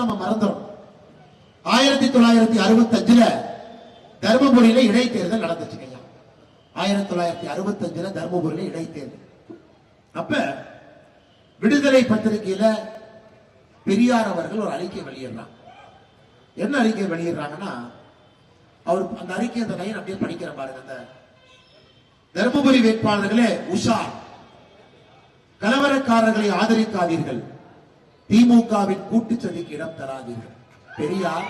நம்ம மறந்துடும் ஆயிரத்தி தொள்ளாயிரத்தி அறுபத்தி அஞ்சுல தர்மபுரியில இடைத்தேர்தல் நடந்துச்சுங்க ஆயிரத்தி தொள்ளாயிரத்தி அறுபத்தி அஞ்சுல தர்மபுரியில இடைத்தேர்தல். அப்ப விடுதலை பத்திரிகையில பெரியார் அவர்கள் ஒரு அறிக்கை வெளியிடுறாங்க. என்ன அறிக்கை வெளியிடுறாங்கன்னா அவர் அந்த அறிக்கை அந்த லைன் அப்படியே படிக்கிற பாருங்க. அந்த தருமபுரி வேட்பாளர்களே உஷா கலவரக்காரர்களை ஆதரிக்காதீர்கள். திமுகவின் கூட்டுச்சதிக்கு இடம் தராதீர்கள். பெரியார்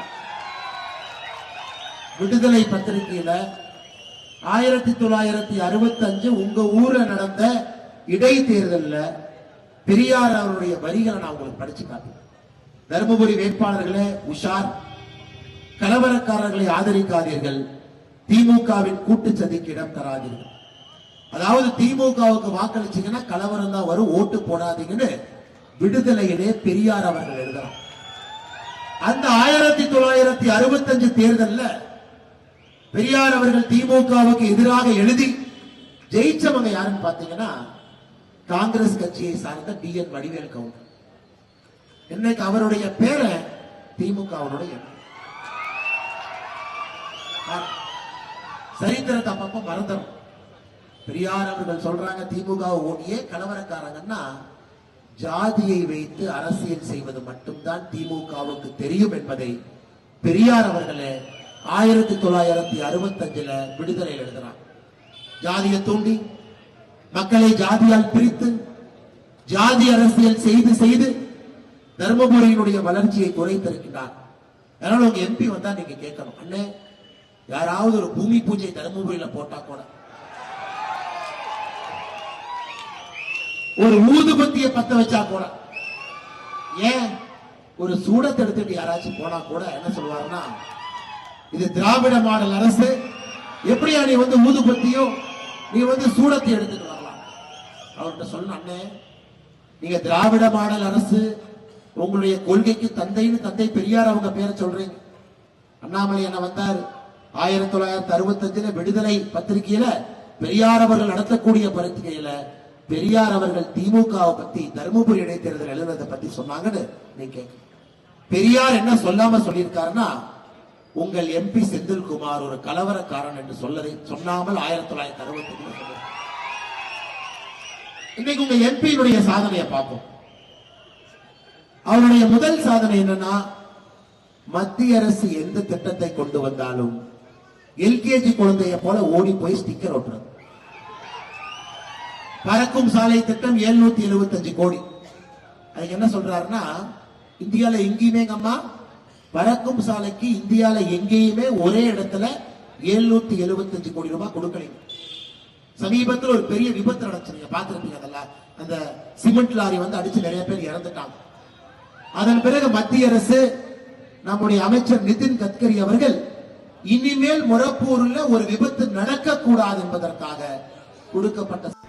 விடுதலை பத்திரிகையில ஆயிரத்தி தொள்ளாயிரத்தி அறுபத்தி அஞ்சு உங்க ஊர்ல நடந்த இடைத்தேர்தல்ல பெரியார் அவருடைய வரிகளை நான் உங்களுக்கு படிச்சு காட்டுறேன். தருமபுரி வேட்பாளர்களே உஷார் கலவரக்காரர்களை ஆதரிக்காதீர்கள். திமுகவின் கூட்டுச்சதிக்கு இடம் தராதீர்கள். அதாவது திமுகவுக்கு வாக்களிச்சீங்கன்னா கலவரம் தான் வரும் ஓட்டு போடாதீங்கன்னு விடுதலையிலே பெரியார் அவர்கள் எழுதலாம். அந்த ஆயிரத்தி தொள்ளாயிரத்தி அறுபத்தஞ்சு தேர்தல்ல பெரியார் அவர்கள் திமுகவுக்கு எதிராக எழுதி ஜெயிச்சவங்க யாருன்னு பாத்தீங்கன்னா காங்கிரஸ் கட்சியை சார்ந்த டி என் வடிவேல் கவுண்டர் இன்னைக்கு அவருடைய பேரை திமுகவுடைய சரித்திரத்தை அப்பப்ப மறந்துடும் பெரியார் அவர்கள் சொல்றாங்க திமுக ஓடியே கலவரக்காரங்கன்னா ஜாதியை வைத்து அரசியல் செய்வது மட்டும்தான் திமுகவுக்கு தெரியும் என்பதை பெரியார் அவர்களே ஆயிரத்தி தொள்ளாயிரத்தி அறுபத்தஞ்சில விடுதலை எழுதுறாங்க ஜாதியை தூண்டி மக்களை ஜாதியால் பிரித்து ஜாதி அரசியல் செய்து செய்து தர்மபுரியினுடைய வளர்ச்சியை குறைத்திருக்கிறார் அதனால உங்க எம்பி வந்தா நீங்க கேட்கணும். அண்ணே யாராவது ஒரு பூமி பூஜை தர்மபுரியில போட்டா கூட ஒரு ஊதுபத்திய பத்த வச்சா கூட ஏன்? ஒரு சூடத்தை எடுத்துட்டு யாராச்சும் போனா கூட என்ன சொல்லுவாருன்னா இது திராவிட மாடல் அரசு எப்படியா நீ வந்து ஊதுபத்தியும் நீ வந்து சூடத்தை எடுத்துட்டு வரலாம். அவர்கிட்ட சொன்ன அண்ணே நீங்க திராவிட மாடல் அரசு உங்களுடைய கொள்கைக்கு தந்தைன்னு தந்தை பெரியார் அவங்க பேரை சொல்றீங்க. அண்ணாமலை என்ன வந்தார்? ஆயிரத்தி தொள்ளாயிரத்தி அறுபத்தஞ்சுல விடுதலை பத்திரிகையில பெரியார் அவர்கள் நடத்தக்கூடிய பத்திரிகையில பெரியார் அவர்கள் திமுகவை பத்தி தருமபுரி இடைத்தேர்தல் எழுதுறதை பத்தி சொன்னாங்கன்னு நீ கேட்க பெரியார் என்ன சொல்லாம சொல்லியிருக்காருன்னா உங்கள் எம்பி செந்தில்குமார் ஒரு கலவரக்காரன் என்று சொல்லதை சொன்னாமல் ஆயிரத்தி தொள்ளாயிரத்தி அறுபத்தி இன்னைக்கு உங்க எம்பியினுடைய சாதனையை பார்ப்போம். அவருடைய முதல் சாதனை என்னன்னா மத்திய அரசு எந்த திட்டத்தை கொண்டு வந்தாலும் எல்கேஜி குழந்தைய போல ஓடி போய் ஸ்டிக்கர் ஓட்டுறது. பறக்கும் சாலை திட்டம் 775 எழுபத்தஞ்சு கோடி. அதுக்கு என்ன சொல்றாருன்னா இந்தியால எங்கேயுமே அம்மா பறக்கும் சாலைக்கு இந்தியால எங்கேயுமே ஒரே இடத்துல 775 எழுபத்தஞ்சு கோடி ரூபாய் கொடுக்கலைங்க. சமீபத்தில் ஒரு பெரிய விபத்து நடந்துச்சு நீங்க அதெல்லாம். அந்த சிமெண்ட் லாரி வந்து அடிச்சு நிறைய பேர் இறந்துட்டாங்க. அதன் பிறகு மத்திய அரசு நம்முடைய அமைச்சர் நிதின் கட்கரி அவர்கள் இனிமேல் முரப்பூரில் ஒரு விபத்து நடக்கக்கூடாது என்பதற்காக கொடுக்கப்பட்ட